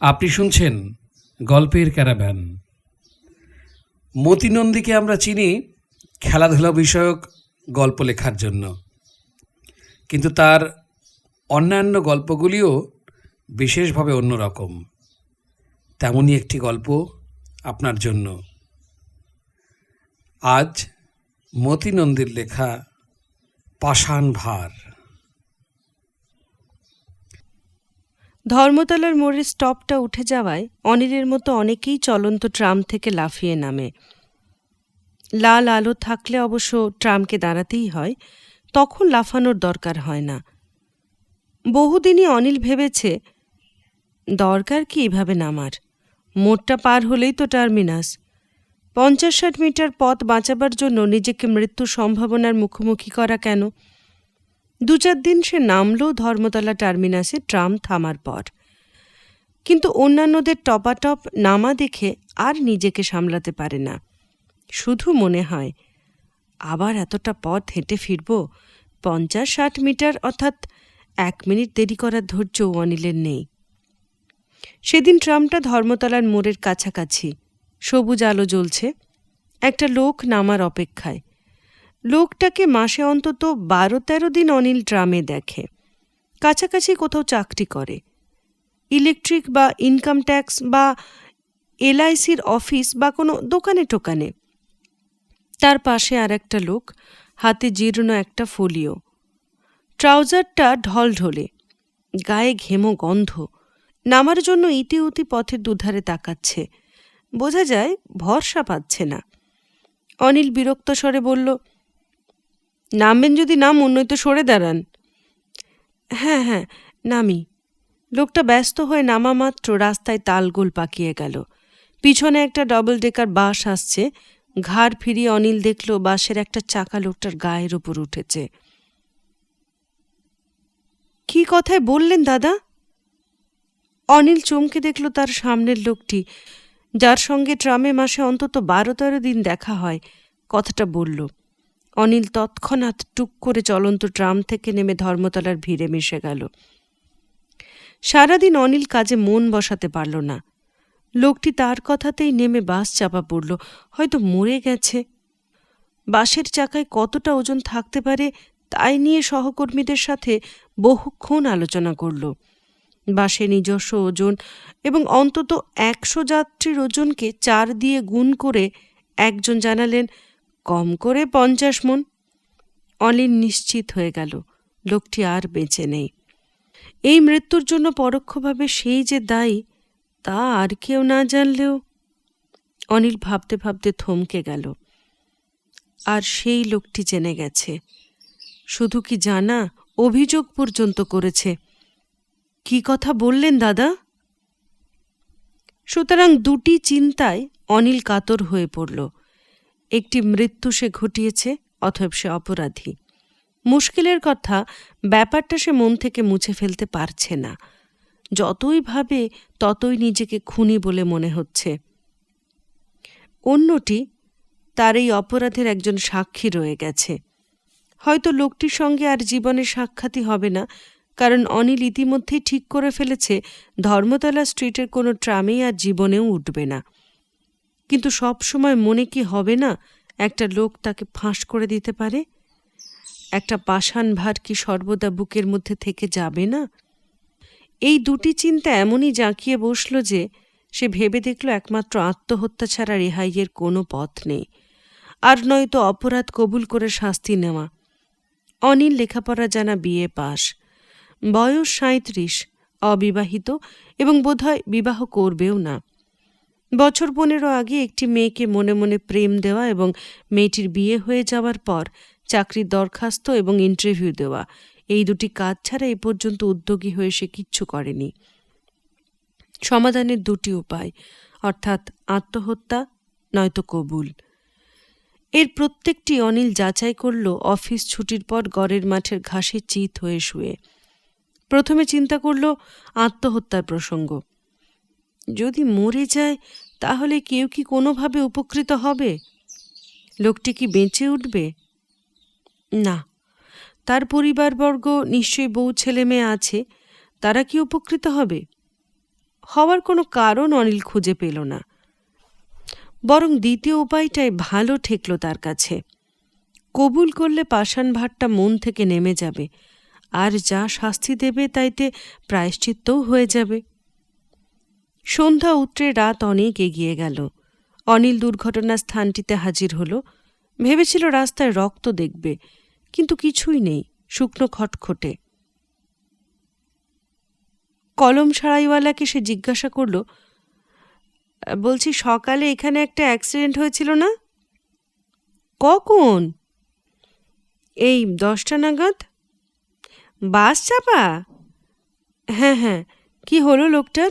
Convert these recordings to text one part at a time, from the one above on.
আপনি শুনছেন গল্পের ক্যারাভ্যান। মতিনন্দীকে আমরা চিনি খেলাধুলা বিষয়ক গল্প লেখার জন্য। কিন্তু তার অন্যান্য গল্পগুলিও বিশেষভাবে অন্যরকম। তেমনই একটি গল্প আপনার জন্য। আজ মতিনন্দীর লেখা পাষাণ ভার। ধর্মতলার মোড়ের স্টপটা উঠে যাওয়ায় অনিলের মতো অনেকেই চলন্ত ট্রাম থেকে লাফিয়ে নামে। লাল আলো থাকলে অবশ্য ট্রামকে দাঁড়াতেই হয়, তখন লাফানোর দরকার হয় না। বহুদিনই অনিল ভেবেছে, দরকার কি এভাবে নামার? মোড়টা পার হলেই তো টার্মিনাস। পঞ্চাশ ষাট মিটার পথ বাঁচাবার জন্য নিজেকে মৃত্যু সম্ভাবনার মুখোমুখি করা কেন? দু চার দিন সে নামল ধর্মতলা টার্মিনাসে ট্রাম থামার পর। কিন্তু অন্যান্যদের টপাটপ নামা দেখে আর নিজেকে সামলাতে পারে না। শুধু মনে হয়, আবার এতটা পথ হেঁটে ফিরব? পঞ্চাশ ষাট মিটার অর্থাৎ এক মিনিট দেরি করার ধৈর্য অনিলের নেই। সেদিন ট্রামটা ধর্মতলার মোড়ের কাছাকাছি। সবুজ আলো জ্বলছে। একটা লোক নামার অপেক্ষায়। লোকটাকে মাসে অন্তত বারো তেরো দিন অনিল ট্রামে দেখে। কাছাকাছি কোথাও চাকরি করে। ইলেকট্রিক বা ইনকাম ট্যাক্স বা এলআইসির অফিস বা কোনো দোকানে টোকানে। তার পাশে আর একটা লোক, হাতে জীর্ণ একটা ফোলিও। ট্রাউজারটা ঢলঢলে, গায়ে ঘেমো গন্ধ, নামার জন্য ইতি উতি পথের দুধারে তাকাচ্ছে। বোঝা যায় ভরসা পাচ্ছে না। অনিল বিরক্ত স্বরে বলল নামবেন যদি নামুন নয়তো সরে দাঁড়ান। হ্যাঁ হ্যাঁ নামি। লোকটা ব্যস্ত হয়ে নামা মাত্র রাস্তায় তালগোল পাকিয়ে গেল। পিছনে একটা ডবল ডেকার বাস আসছে। ঘাড় ফিরিয়ে অনিল দেখল বাসের একটা চাকা লোকটার গায়ের ওপর উঠেছে। কি কথায় বললেন দাদা? অনিল চমকে দেখল তার সামনের লোকটি, যার সঙ্গে ট্রামে মাসে অন্তত বারো তেরো দিন দেখা হয়। কথাটা বলল অনিল তৎক্ষণাৎ টুক করে চলন্ত ট্রাম থেকে নেমে ধর্মতলার ভিড়ে মিশে গেল। সারাদিন অনিল কাজে মন বসাতে পারল না। লোকটি তার কথাতেই নেমে বাস চাপা পড়ল, হয়তো মরে গেছে। বাসের চাকায় কতটা ওজন থাকতে পারে তাই নিয়ে সহকর্মীদের সাথে বহুক্ষণ আলোচনা করল। বাসে নিজস্ব ওজন এবং অন্তত একশো যাত্রীর ওজনকে চার দিয়ে গুণ করে একজন জানালেন কম করে পঞ্চাশ মন। অলিন নিশ্চিত হয়ে গেল, লোকটি আর বেঁচে নেই। এই মৃত্যুর জন্য পরোক্ষভাবে সেই যে দায়ী, তা আর কেউ না জানলেও অনিল ভাবতে ভাবতে থমকে গেল। আর সেই লোকটি জেনে গেছে, শুধু কি জানা অভিযোগ পর্যন্ত করেছে। কি কথা বললেন দাদা? সুতরাং দুটি চিন্তায় অনিল কাতর হয়ে পড়ল। একটি মৃত্যু সে ঘটিয়েছে অথব সে অপরাধী। মুশকিলের কথা ব্যাপারটা সে মন থেকে মুছে ফেলতে পারছে না। যতই ভাবে, ততই নিজেকে খুনি বলে মনে হচ্ছে। অন্যটি, তার এই অপরাধের একজন সাক্ষী রয়ে গেছে। হয়তো লোকটির সঙ্গে আর জীবনে সাক্ষাৎই হবে না, কারণ অনিল ইতিমধ্যেই ঠিক করে ফেলেছে, ধর্মতলা স্ট্রিটের কোনো ট্রামেই আর জীবনেও উঠবে না। কিন্তু সব সময় মনে কি হবে না একটা লোক তাকে ফাঁস করে দিতে পারে? একটা পাষাণ ভার কি সর্বদা বুকের মধ্যে থেকে যাবে না? এই দুটি চিন্তা এমনই জাঁকিয়ে বসল যে সে ভেবে দেখল একমাত্র আত্মহত্যা ছাড়া রেহাইয়ের কোনো পথ নেই। আর নয়তো অপরাধ কবুল করে শাস্তি নেওয়া। অনিল লেখাপড়া জানা বিয়ে পাশ বয়স সাঁত্রিশ অবিবাহিত এবং বোধহয় বিবাহ করবেও না। বছর পনেরো আগে একটি মেয়েকে মনে মনে প্রেম দেওয়া এবং মেয়েটির বিয়ে হয়ে যাওয়ার পর চাকরির দরখাস্ত এবং ইন্টারভিউ দেওয়া। এই দুটি কাজ ছাড়া এ পর্যন্ত উদ্যোগী হয়ে সে কিচ্ছু করেনি। সমাধানের দুটি উপায়, অর্থাৎ আত্মহত্যা, নয়তো কবুল। এর প্রত্যেকটি অনিল যাচাই করল অফিস ছুটির পর গড়ের মাঠের ঘাসে চিত হয়ে শুয়ে। প্রথমে চিন্তা করল আত্মহত্যার প্রসঙ্গ। যদি মরে যায়, তাহলে কেউ কি কোনোভাবে উপকৃত হবে? লোকটি কি বেঁচে উঠবে? না। তার পরিবারবর্গ নিশ্চয়ই বউ ছেলে মেয়ে আছে, তারা কি উপকৃত হবে? হওয়ার কোনো কারণ অনিল খুঁজে পেল না। বরং দ্বিতীয় উপায়টাই ভালো ঠেকল তার কাছে। কবুল করলে পাষাণ ভারটা মন থেকে নেমে যাবে। আর যা শাস্তি দেবে তাইতে প্রায়শ্চিত্তও হয়ে যাবে। সন্ধ্যা উত্তরে রাত অনেক এগিয়ে গেল। অনিল দুর্ঘটনার স্থানটিতে হাজির হল। ভেবেছিল রাস্তায় রক্ত দেখবে, কিন্তু কিছুই নেই, শুকনো খটখটে। কলম সারাইওয়ালাকে সে জিজ্ঞাসা করল, বলছি, সকালে এখানে একটা অ্যাক্সিডেন্ট হয়েছিল না? কখন? এই দশটা নাগাদ। বাস চাপা? হ্যাঁ হ্যাঁ কি হলো লোকটার?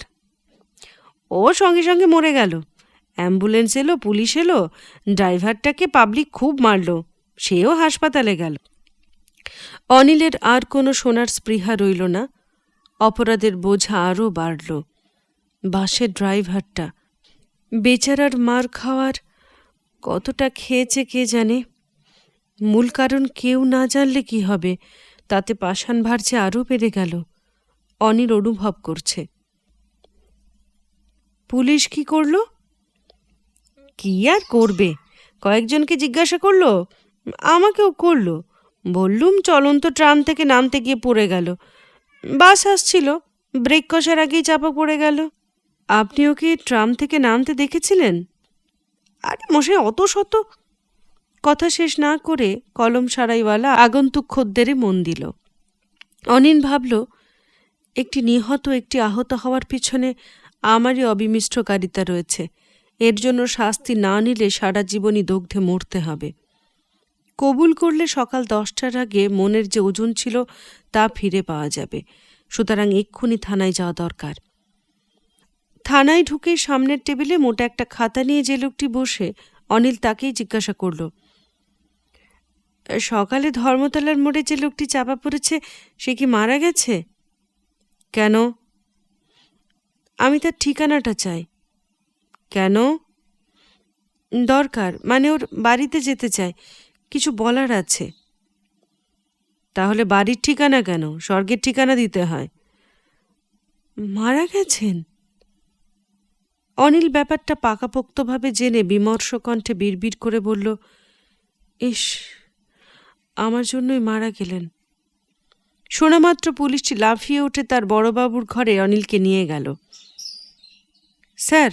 ও সঙ্গে সঙ্গে মরে গেল। অ্যাম্বুলেন্স এলো, পুলিশ এলো, ড্রাইভারটাকে পাবলিক খুব মারল, সেও হাসপাতালে গেল। অনিলের আর কোনো সোনার স্পৃহা রইল না, অপরাধের বোঝা আরও বাড়ল। বাসের ড্রাইভারটা, বেচারার মার খাওয়ার কতটা খেয়েছে কে জানে? মূল কারণ কেউ না জানলে কি হবে, তাতে পাষাণ ভার যে আরও বেড়ে গেল। অনিল অনুভব করছে পুলিশ কি করল? কি আর করবে? কয়েকজনকে জিজ্ঞাসা করল? আমাকেও করল। বললুম, চলন্ত ট্রাম থেকে নামতে গিয়ে পড়ে গেল। বাস আসছিল। ব্রেক কষার আগেই চাপা পড়ে গেল। আপনি ওকে ট্রাম থেকে নামতে দেখেছিলেন? আরে মশাই, অত শত। কথা শেষ না করে কলম সারাইওয়ালা আগন্তুক খদ্দেরে মন দিল। অনিন ভাবল, একটি নিহত, একটি আহত হওয়ার পিছনে আমারই অবিমিষ্টকারিতা রয়েছে। এর জন্য শাস্তি না নিলে সারা জীবনই দগ্ধে মরতে হবে। কবুল করলে সকাল দশটার আগে মনের যে ওজন ছিল তা ফিরে পাওয়া যাবে। সুতরাং এক্ষুনি থানায় যাওয়া দরকার। থানায় ঢুকে সামনের টেবিলে মোটা একটা খাতা নিয়ে যে লোকটি বসে, অনিল তাকেই জিজ্ঞাসা করল, সকালে ধর্মতলার মোড়ে যে লোকটি চাপা পড়েছে, সে কি মারা গেছে? কেন? আমি তার ঠিকানাটা চাই। কেন? দরকার মানে ওর বাড়িতে যেতে চাই। কিছু বলার আছে। তাহলে বাড়ির ঠিকানা কেন? স্বর্গের ঠিকানা দিতে হয়। মারা গেছেন? অনিল ব্যাপারটা পাকাপোক্তভাবে জেনে বিমর্ষ কণ্ঠে বিড়বিড় করে বলল, ইস, আমার জন্যই মারা গেলেন। শোনামাত্র পুলিশটি লাফিয়ে উঠে তার বড়বাবুর ঘরে অনিলকে নিয়ে গেল। স্যার,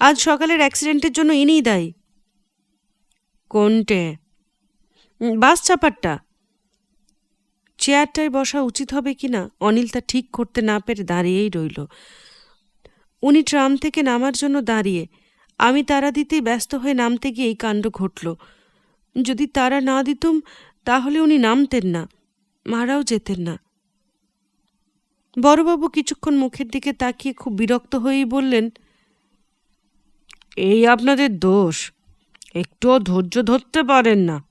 আজ সকালের অ্যাক্সিডেন্টের জন্য ইনিই দায়ী। কোনটে? বাস চাপারটা চেয়ারটায় বসা উচিত হবে কি না? অনিল তা ঠিক করতে না পেরে দাঁড়িয়েই রইল। উনি ট্রাম থেকে নামার জন্য দাঁড়িয়ে, আমি তারা দিতেই ব্যস্ত হয়ে নামতে গিয়ে এই কাণ্ড ঘটল। যদি তারা না দিতুম, তাহলে উনি নামতেন না। মারাও যেতেন না। বড়বাবু কিছুক্ষণ মুখের দিকে তাকিয়ে খুব বিরক্ত হয়েই বললেন, এই আপনাদের দোষ, একটুও ধৈর্য ধরতে পারেন না।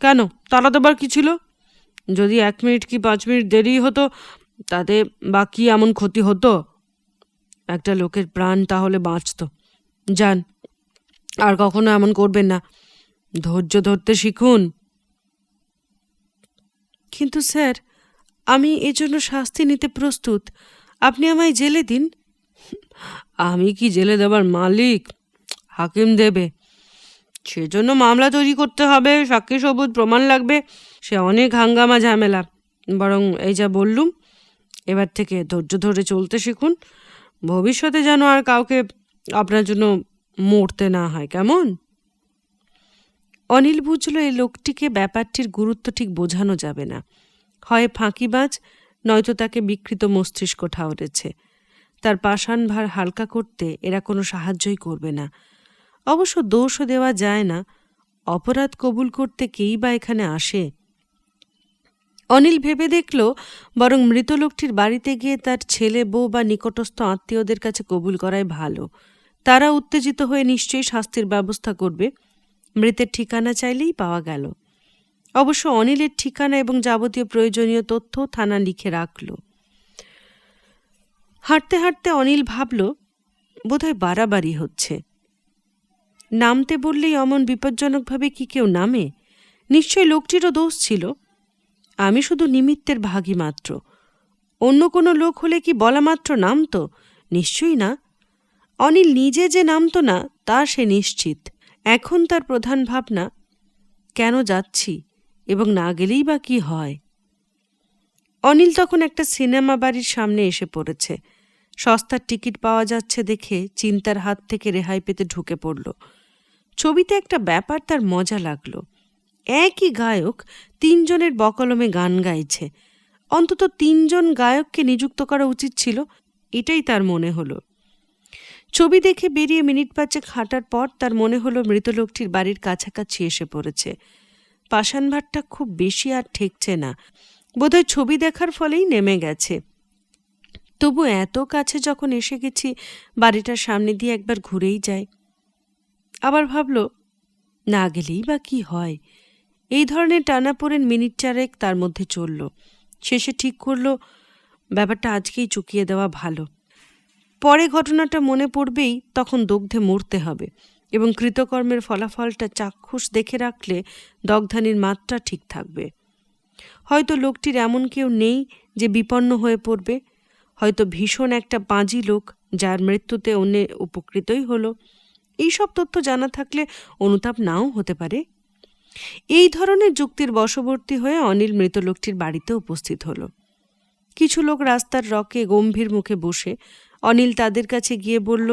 কেন তারা দেবার কি ছিল? যদি এক মিনিট কি পাঁচ মিনিট দেরি হতো, তাতে বাকি এমন ক্ষতি হতো। একটা লোকের প্রাণ তাহলে বাঁচত। যান, আর কখনো এমন করবেন না। ধৈর্য ধরতে শিখুন। কিন্তু স্যার, আমি এজন্য শাস্তি নিতে প্রস্তুত। আপনি আমায় জেলে দিন। আমি কি জেলে দেবার মালিক? হাকিম দেবে। সেজন্য মামলা তৈরি করতে হবে। সাক্ষী সবুজ প্রমাণ লাগবে। সে অনেক হাঙ্গামা ঝামেলা। বরং এই যা বললুম, এবার থেকে ধৈর্য ধরে চলতে শিখুন। ভবিষ্যতে যেন আর কাউকে আপনার জন্য মরতে না হয়। কেমন? অনিল বুঝল এই লোকটিকে ব্যাপারটির গুরুত্ব ঠিক বোঝানো যাবে না। হয় ফাঁকিবাজ, নয়তো তাকে বিকৃত মস্তিষ্ক ঠাউরেছে তার পাষাণ ভার হালকা করতে এরা কোনো সাহায্যই করবে না। অবশ্য দোষও দেওয়া যায় না। অপরাধ কবুল করতে কেই বা এখানে আসে? অনিল ভেবে দেখল, বরং মৃত লোকটির বাড়িতে গিয়ে তার ছেলে, বউ বা নিকটস্থ আত্মীয়দের কাছে কবুল করাই ভালো। তারা উত্তেজিত হয়ে নিশ্চয়ই শাস্তির ব্যবস্থা করবে। মৃতের ঠিকানা চাইলেই পাওয়া গেল। অবশ্য অনিলের ঠিকানা এবং যাবতীয় প্রয়োজনীয় তথ্য থানা লিখে রাখল। হাঁটতে হাঁটতে অনিল ভাবল, বোধহয় বাড়াবাড়ি হচ্ছে। নামতে বললেই অমন বিপজ্জনকভাবে কি কেউ নামে? নিশ্চয় লোকটিরও দোষ ছিল। আমি শুধু নিমিত্তের ভাগী মাত্র। অন্য কোনো লোক হলে কি বলা মাত্র নামতো? নিশ্চয়ই না। অনিল নিজে যে নামতো না, তা সে নিশ্চিত। এখন তার প্রধান ভাবনা, কেন যাচ্ছি এবং না গেলেই বা কি হয়? অনিল তখন একটা সিনেমা বাড়ির সামনে এসে পড়েছে। সস্তার টিকিট পাওয়া যাচ্ছে দেখে চিন্তার হাত থেকে রেহাই পেতে ঢুকে পড়ল। ছবিতে একটা ব্যাপার তার মজা লাগল। একই গায়ক তিনজনের বকলমে গান গাইছে। অন্তত তিনজন গায়ককে নিযুক্ত করা উচিত ছিল, এটাই তার মনে হলো। ছবি দেখে বেরিয়ে মিনিট পাঁচেক হাঁটার পর তার মনে হলো মৃত লোকটির বাড়ির কাছাকাছি এসে পড়েছে। পাষাণ ভাতটা খুব বেশি আর ঠেকছে না। বোধহয় ছবি দেখার ফলেই নেমে গেছে। তবু এত কাছে যখন এসে গেছি, বাড়িটার সামনে দিয়ে একবার ঘুরেই যায় আবার ভাবল, না গেলেই বা কি হয়? এই ধরনের টানাপোড়েন মিনিট চারেক তার মধ্যে চলল। শেষে ঠিক করল, ব্যাপারটা আজকেই চুকিয়ে দেওয়া ভালো। পরে ঘটনাটা মনে পড়বেই তখন দগ্ধে মরতে হবে এবং কৃতকর্মের ফলাফলটা চাক্ষুষ দেখে রাখলে দগ্ধানির মাত্রা ঠিক থাকবে। হয়তো লোকটির এমন কেউ নেই যে বিপন্ন হয়ে পড়বে, হয়তো ভীষণ একটা পাঁজি লোক যার মৃত্যুতে অন্য উপকৃতই হলো। এইসব তথ্য জানা থাকলে অনুতাপ নাও হতে পারে। এই ধরনের যুক্তির বশবর্তী হয়ে অনিল মৃত লোকটির বাড়িতে উপস্থিত হলো। কিছু লোক রাস্তার রকে গম্ভীর মুখে বসে অনিল তাদের কাছে গিয়ে বলল,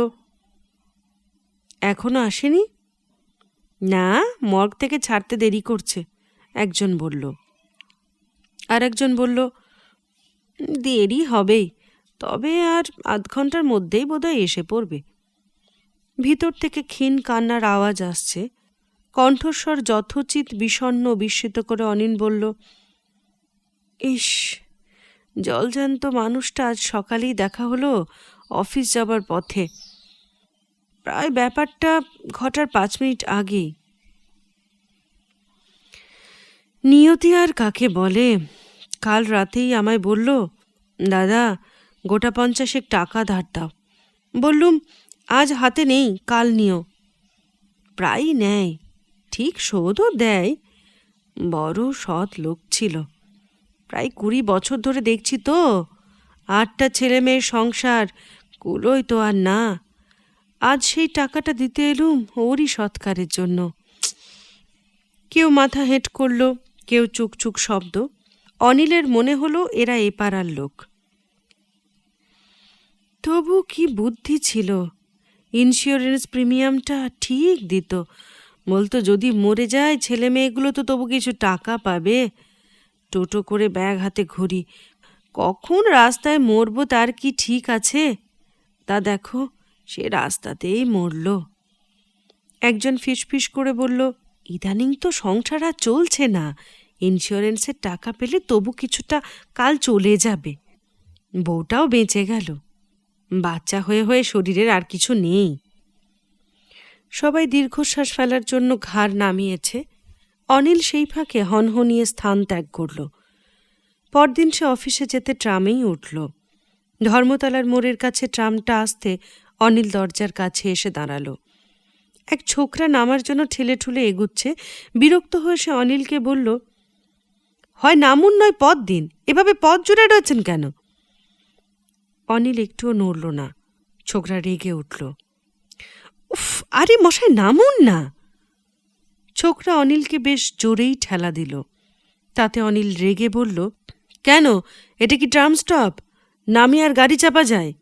এখনও আসেনি? না, মর্গ থেকে ছাড়তে দেরি করছে, একজন বলল। আর একজন বলল, দেরি হবেই, তবে আর আধ ঘণ্টার মধ্যেই বোধহয় এসে পড়বে। ভিতর থেকে ক্ষীণ কান্নার আওয়াজ আসছে। কণ্ঠস্বর যথোচিত, বিষণ্ণ, বিস্মিত করে অনিন বলল, ইস জলজান্ত মানুষটা আজ সকালেই দেখা হলো। অফিস যাবার পথে। প্রায় ব্যাপারটা ঘটার পাঁচ মিনিট আগেই। নিয়তি আর কাকে বলে? কাল রাতেই আমায় বলল, দাদা, গোটা পঞ্চাশেক টাকা ধার দাও। বললুম, আজ হাতে নেই, কাল নিও। প্রায়ই নেয়, ঠিক শোধও দেয়। বড় সৎ লোক ছিল। প্রায় কুড়ি বছর ধরে দেখছি তো, আটটা ছেলে মেয়ের সংসার কুলোই তো আর না। আজ সেই টাকাটা দিতে এলুম ওরই সৎকারের জন্য। কেউ মাথা হেঁট করল, কেউ চুকচুক শব্দ। অনিলের মনে হলো এরা এ পাড়ার লোক। তবু কি বুদ্ধি ছিল? ইন্স্যুরেন্স প্রিমিয়ামটা ঠিক দিত। বলতো, যদি মরে যায় ছেলে মেয়েগুলো তো তবু কিছু টাকা পাবে। টোটো করে ব্যাগ হাতে ঘুরি কখন রাস্তায় মরবো তার কি ঠিক আছে? তা দেখো, সে রাস্তাতেই মরল। একজন ফিসফিস করে বলল, ইদানিং তো সংসার আর চলছে না, ইন্স্যুরেন্সের টাকা পেলে তবু কিছুটা কাল চলে যাবে। বউটাও বেঁচে গেল, বাচ্চা হয়ে হয়ে শরীরের আর কিছু নেই। সবাই দীর্ঘশ্বাস ফেলার জন্য ঘাড় নামিয়েছে। অনিল সেই ফাঁকে হনহনিয়ে স্থান ত্যাগ করল। পরদিন সে অফিসে যেতে ট্রামেই উঠল। ধর্মতলার মোড়ের কাছে ট্রামটা আসতে অনিল দরজার কাছে এসে দাঁড়াল। এক ছোকরা নামার জন্য ঠেলে ঠুলে এগুচ্ছে। বিরক্ত হয়ে সে অনিলকে বলল, হয় নামুন নয় পদ দিন। এভাবে পদ জুড়ে রয়েছেন কেন? অনিল একটুও নড়ল না। ছোকরা রেগে উঠল, উফ, আরে মশাই, নামুন না! ছোকরা অনিলকে বেশ জোরেই ঠেলা দিল। তাতে অনিল রেগে বলল, কেন? এটা কি ট্রাম স্টপ? নামি আর গাড়ি চাপা যায়।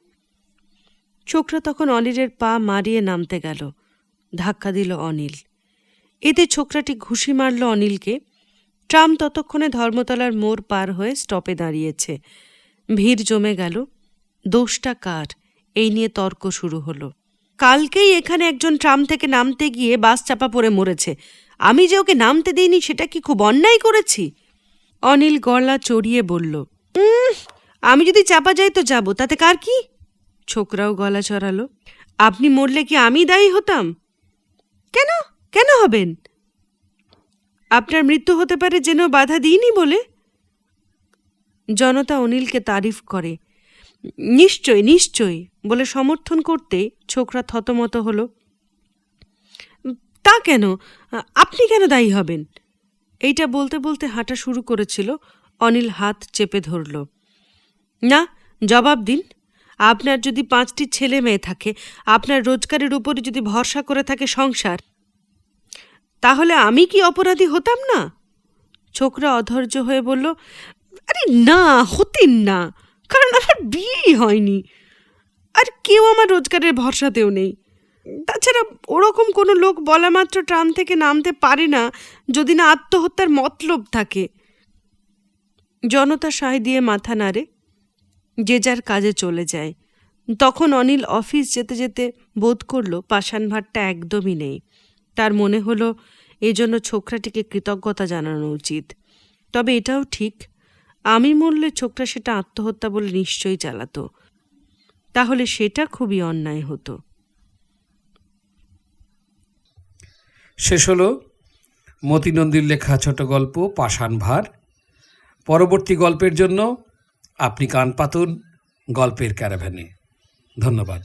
ছোকরা তখন অনিলের পা মারিয়ে নামতে গেল। ধাক্কা দিল অনিল। এতে ছোকরাটি ঘুষি মারল অনিলকে। ট্রাম ততক্ষণে ধর্মতলার মোড় পার হয়ে স্টপে দাঁড়িয়েছে। ভিড় জমে গেল। দোষটা কার? এই নিয়ে তর্ক শুরু হলো। কালকেই এখানে একজন ট্রাম থেকে নামতে গিয়ে বাস চাপা পড়ে মরেছে। আমি যে ওকে নামতে দিইনি সেটা কি খুব অন্যায় করেছি? অনিল গলা চড়িয়ে বলল "উম, আমি যদি চাপা যাই তো যাব, তাতে কার কি? ছোকরাও গলা চড়ালো আপনি মরলে কি আমি দায়ী হতাম? কেন? কেন হবেন? আপনার মৃত্যু হতে পারে যেন বাধা দিইনি বলে? জনতা অনিলকে তারিফ করে। নিশ্চয় নিশ্চয়, বলে সমর্থন করতে ছোকরা থতমত হলো। তা কেন? আপনি কেন দায়ী হবেন? এইটা বলতে বলতে হাঁটা শুরু করেছিল। অনিল হাত চেপে ধরল। না, জবাব দিন। আপনার যদি পাঁচটি ছেলে মেয়ে থাকে, আপনার রোজগারের উপরে যদি ভরসা করে থাকে সংসার, তাহলে আমি কি অপরাধী হতাম না? ছোকরা অধৈর্য হয়ে বলল, আরে না, হতেন না, কারণ আমার বিয়েই হয়নি। আর কেউ আমার রোজগারের ভরসাতেও নেই। তাছাড়া ওরকম কোনো লোক বলা মাত্র ট্রাম থেকে নামতে পারে না, যদি না আত্মহত্যার মতলব থাকে। জনতা সায় দিয়ে মাথা নাড়ে। যে যার কাজে চলে যায়। তখন অনিল অফিস যেতে যেতে বোধ করল পাষাণ ভাতটা একদমই নেই। তার মনে হলো এজন্য ছোকরাটিকে কৃতজ্ঞতা জানানো উচিত। তবে এটাও ঠিক, আমি মরলে ছোকরা সেটা আত্মহত্যা বলে নিশ্চয়ই চালাতো। তাহলে সেটা খুবই অন্যায় হতো। শেষ হলো মতিনন্দীর লেখা ছোট গল্প পাষাণ ভার পরবর্তী গল্পের জন্য আপনি কান পাতুন গল্পের ক্যারাভ্যানে। ধন্যবাদ।